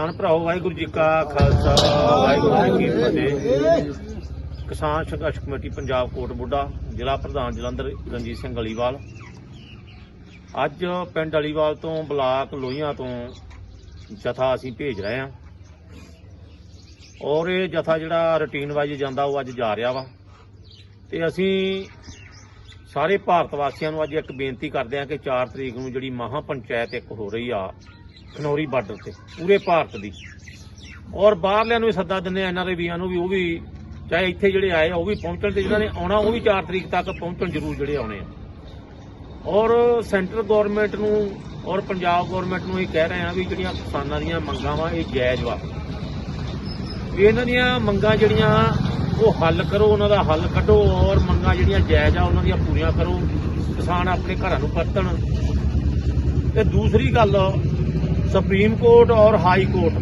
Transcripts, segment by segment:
ਕਿਸਾਨ ਭਰਾਓ, ਵਾਹਿਗੁਰੂ ਜੀ ਕਾ ਖਾਲਸਾ, ਵਾਹਿਗੁਰੂ ਜੀ ਕੀ ਫਤਿਹ। ਕਿਸਾਨ ਸੰਘਰਸ਼ ਕਮੇਟੀ ਪੰਜਾਬ ਕੋਟ ਬੁੱਢਾ, ਜ਼ਿਲ੍ਹਾ ਪ੍ਰਧਾਨ ਜਲੰਧਰ ਰਣਜੀਤ ਸਿੰਘ ਅਲੀਵਾਲ। ਅੱਜ ਪਿੰਡ ਅਲੀਵਾਲ ਤੋਂ ਬਲਾਕ ਲੋਹੀਆਂ ਤੋਂ ਜਥਾ ਅਸੀਂ ਭੇਜ ਰਹੇ ਹਾਂ। ਔਰ ਇਹ ਜਥਾ ਜਿਹੜਾ ਰੁਟੀਨ ਵਾਈਜ਼ ਜਾਂਦਾ, ਉਹ ਅੱਜ ਜਾ ਰਿਹਾ ਵਾ। ਤੇ ਅਸੀਂ ਸਾਰੇ ਭਾਰਤ ਵਾਸੀਆਂ ਨੂੰ ਅੱਜ ਇੱਕ ਬੇਨਤੀ ਕਰਦੇ ਹਾਂ ਕਿ 4 ਤਰੀਕ ਨੂੰ ਜਿਹੜੀ ਮਹਾ ਪੰਚਾਇਤ ਇੱਕ ਹੋ ਰਹੀ ਆ ਖਨੌਰੀ ਬਾਰਡਰ ਤੇ, ਪੂਰੇ ਭਾਰਤ ਦੀ। ਔਰ ਬਾਹਰਲਿਆਂ ਨੂੰ ਵੀ ਸੱਦਾ ਦਿੰਦੇ ਆ ਐਨਆਰਏ ਵੀਆਂ ਨੂੰ ਵੀ, ਉਹ ਵੀ ਚਾਹੇ ਇੱਥੇ ਜਿਹੜੇ ਆਏ ਆ, ਉਹ ਵੀ ਪਹੁੰਚਣ ਤੇ ਜਿਹਨਾਂ ਨੇ ਆਉਣਾ, ਉਹ ਵੀ 4 ਤਰੀਕ ਤੱਕ ਪਹੁੰਚਣ ਜ਼ਰੂਰ ਜਿਹੜੇ ਆਉਣੇ ਆ। ਔਰ ਸੈਂਟਰ ਗਵਰਨਮੈਂਟ ਨੂੰ ਔਰ ਪੰਜਾਬ ਗਵਰਨਮੈਂਟ ਨੂੰ ਇਹ ਕਹਿ ਰਹੇ ਆ ਵੀ ਜਿਹੜੀਆਂ ਕਿਸਾਨਾਂ ਦੀਆਂ ਮੰਗਾਂ ਵਾ, ਇਹ ਜਾਇਜ਼ ਵਾ। ਵੀ ਇਹਨਾਂ ਦੀਆਂ ਮੰਗਾਂ ਜਿਹੜੀਆਂ, ਉਹ ਹੱਲ ਕਰੋ, ਉਹਨਾਂ ਦਾ ਹੱਲ ਕੱਢੋ ਔਰ ਮੰਗਾਂ ਜਿਹੜੀਆਂ ਜਾਇਜ਼ ਆ, ਉਹਨਾਂ ਦੀਆਂ ਪੂਰੀਆਂ ਕਰੋ। ਕਿਸਾਨ ਆਪਣੇ ਘਰਾਂ ਨੂੰ ਪਰਤਣ। ਤੇ ਦੂਸਰੀ ਗੱਲ ਸੁਪਰੀਮ ਕੋਰਟ ਔਰ ਹਾਈ ਕੋਰਟ।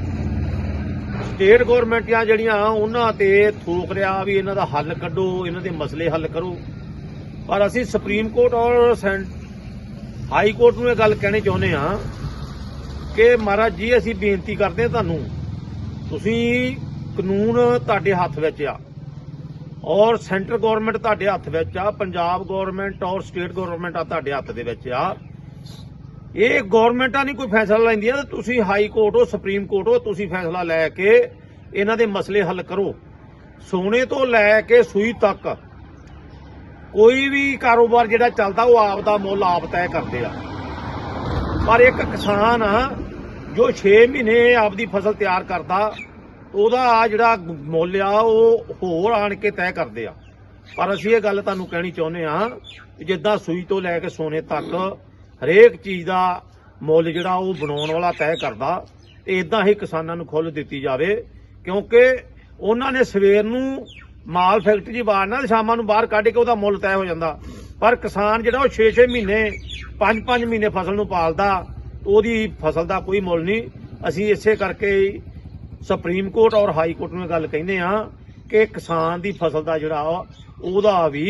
ਸਟੇਟ ਗਵਰਨਮੈਂਟਾਂ ਜਿਹੜੀਆਂ, ਉਹਨਾਂ ਤੇ ਥੋਕ ਰਿਹਾ ਵੀ ਇਹਨਾਂ ਦਾ ਹੱਲ ਕੱਢੋ, ਇਹਨਾਂ ਦੇ ਮਸਲੇ ਹੱਲ ਕਰੋ। ਪਰ ਅਸੀਂ ਸੁਪਰੀਮ ਕੋਰਟ ਔਰ ਹਾਈ ਕੋਰਟ ਨੂੰ ਇਹ ਗੱਲ ਕਹਿਣੀ ਚਾਹੁੰਦੇ ਹਾਂ ਕਿ ਮਹਾਰਾਜ ਜੀ, ਅਸੀਂ ਬੇਨਤੀ ਕਰਦੇ ਹਾਂ ਤੁਹਾਨੂੰ, ਤੁਸੀਂ ਕਾਨੂੰਨ ਤੁਹਾਡੇ ਹੱਥ ਵਿੱਚ ਆ ਔਰ ਸੈਂਟਰ ਗਵਰਨਮੈਂਟ ਤੁਹਾਡੇ ਹੱਥ ਵਿੱਚ ਆ, ਪੰਜਾਬ ਗਵਰਨਮੈਂਟ ਔਰ ਸਟੇਟ ਗਵਰਨਮੈਂਟ ਆ ਤੁਹਾਡੇ ਹੱਥ ਦੇ ਵਿੱਚ ਆ। ਇਹ ਗਵਰਨਮੈਂਟਾਂ ਨਹੀਂ ਕੋਈ ਫੈਸਲਾ ਲੈਂਦੀਆਂ ਤਾਂ ਤੁਸੀਂ ਹਾਈ ਕੋਰਟ ਹੋ, ਸੁਪਰੀਮ ਕੋਰਟ ਹੋ, ਤੁਸੀਂ ਫੈਸਲਾ ਲੈ ਕੇ ਇਹਨਾਂ ਦੇ ਮਸਲੇ ਹੱਲ ਕਰੋ। ਸੋਨੇ ਤੋਂ ਲੈ ਕੇ ਸੂਈ ਤੱਕ ਕੋਈ ਵੀ ਕਾਰੋਬਾਰ ਜਿਹੜਾ ਚੱਲਦਾ, ਉਹ ਆਪ ਦਾ ਮੁੱਲ ਆਪ ਤੈਅ ਕਰਦੇ ਆ। ਪਰ ਇੱਕ ਕਿਸਾਨ ਆ ਜੋ 6 ਮਹੀਨੇ ਆਪਦੀ ਫਸਲ ਤਿਆਰ ਕਰਦਾ, ਉਹਦਾ ਆ ਜਿਹੜਾ ਮੁੱਲ ਆ, ਉਹ ਹੋਰ ਆਣ ਕੇ ਤੈਅ ਕਰਦੇ ਆ। ਪਰ ਅਸੀਂ ਇਹ ਗੱਲ ਤੁਹਾਨੂੰ ਕਹਿਣੀ ਚਾਹੁੰਦੇ ਆ ਜਿੱਦਾਂ ਸੂਈ ਤੋਂ ਲੈ ਕੇ ਸੋਨੇ ਤੱਕ ਹਰੇਕ ਚੀਜ਼ ਦਾ ਮੁੱਲ ਜਿਹੜਾ ਉਹ ਬਣਾਉਣ ਵਾਲਾ ਤੈਅ ਕਰਦਾ ਤੇ ਇਦਾਂ ਹੀ ਕਿਸਾਨਾਂ ਨੂੰ ਖੁੱਲ੍ਹ ਦਿੱਤੀ ਜਾਵੇ, ਕਿਉਂਕਿ ਉਹਨਾਂ ਨੇ ਸਵੇਰ ਨੂੰ ਮਾਲ ਫੈਕਟਰੀ 'ਚ ਵਾਰਨਾ ਤੇ ਸ਼ਾਮਾਂ ਨੂੰ ਬਾਹਰ ਕੱਢ ਕੇ ਉਹਦਾ ਮੁੱਲ ਤੈਅ ਹੋ ਜਾਂਦਾ। ਪਰ ਕਿਸਾਨ ਜਿਹੜਾ ਉਹ 6-6 ਮਹੀਨੇ 5-5 ਮਹੀਨੇ ਫਸਲ ਨੂੰ ਪਾਲਦਾ, ਉਹਦੀ ਫਸਲ ਦਾ ਕੋਈ ਮੁੱਲ ਨਹੀਂ। ਅਸੀਂ ਇਸੇ ਕਰਕੇ ਸੁਪਰੀਮ ਕੋਰਟ ਔਰ ਹਾਈ ਕੋਰਟ ਨੂੰ ਗੱਲ ਕਹਿੰਦੇ ਆ ਕਿ ਕਿਸਾਨ ਦੀ ਫਸਲ ਦਾ ਜਿਹੜਾ ਉਹਦਾ ਵੀ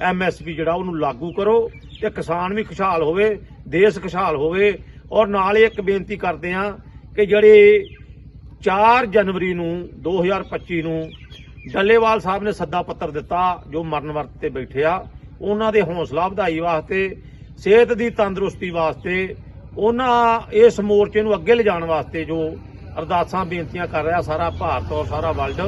ਐਮਐਸਪੀ ਜਿਹੜਾ ਉਹਨੂੰ ਲਾਗੂ ਕਰੋ ਤੇ ਕਿਸਾਨ ਵੀ ਖੁਸ਼ਹਾਲ ਹੋਵੇ ਦੇਸ਼ ਖੁਸ਼ਹਾਲ ਹੋਵੇ। ਔਰ ਨਾਲ ਇੱਕ ਬੇਨਤੀ ਕਰਦੇ ਆ ਕਿ ਜਿਹੜੇ 4 ਜਨਵਰੀ ਨੂੰ 2025 ਨੂੰ ਡੱਲੇਵਾਲ ਸਾਹਿਬ ਨੇ ਸੱਦਾ ਪੱਤਰ ਦਿੱਤਾ, ਜੋ ਮਰਨ ਵਰਤ ਤੇ ਬੈਠੇ ਆ, ਉਹਨਾਂ ਦੇ ਹੌਸਲਾ ਵਧਾਈ ਵਾਸਤੇ, ਸਿਹਤ ਦੀ ਤੰਦਰੁਸਤੀ ਵਾਸਤੇ, ਉਹਨਾਂ ਇਸ ਮੋਰਚੇ ਨੂੰ ਅੱਗੇ ਲਿਜਾਣ ਵਾਸਤੇ ਜੋ ਅਰਦਾਸਾਂ, ਬੇਨਤੀਆਂ ਕਰ ਰਿਹਾ ਸਾਰਾ ਭਾਰਤ ਔਰ ਸਾਰਾ ਵਰਲਡ,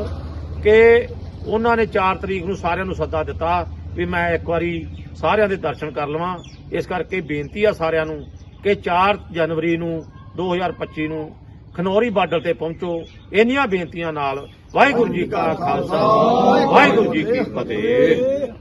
ਕਿ ਉਹਨਾਂ ਨੇ 4 ਤਰੀਕ ਨੂੰ ਸਾਰਿਆਂ ਨੂੰ ਸੱਦਾ ਦਿੱਤਾ ਵੀ ਮੈਂ ਇੱਕ ਵਾਰੀ ਸਾਰਿਆਂ ਦੇ ਦਰਸ਼ਨ ਕਰ ਲਵਾਂ। ਇਸ ਕਰਕੇ ਬੇਨਤੀ ਆ ਸਾਰਿਆਂ ਨੂੰ ਕਿ 4 ਜਨਵਰੀ ਨੂੰ 2025 ਨੂੰ ਖਨੌਰੀ ਬਾਰਡਰ ਤੇ ਪਹੁੰਚੋ। ਇੰਨੀਆਂ ਬੇਨਤੀਆਂ ਨਾਲ ਵਾਹਿਗੁਰੂ ਜੀ ਕਾ ਖਾਲਸਾ, ਵਾਹਿਗੁਰੂ ਜੀ ਕੀ ਫਤਿਹ।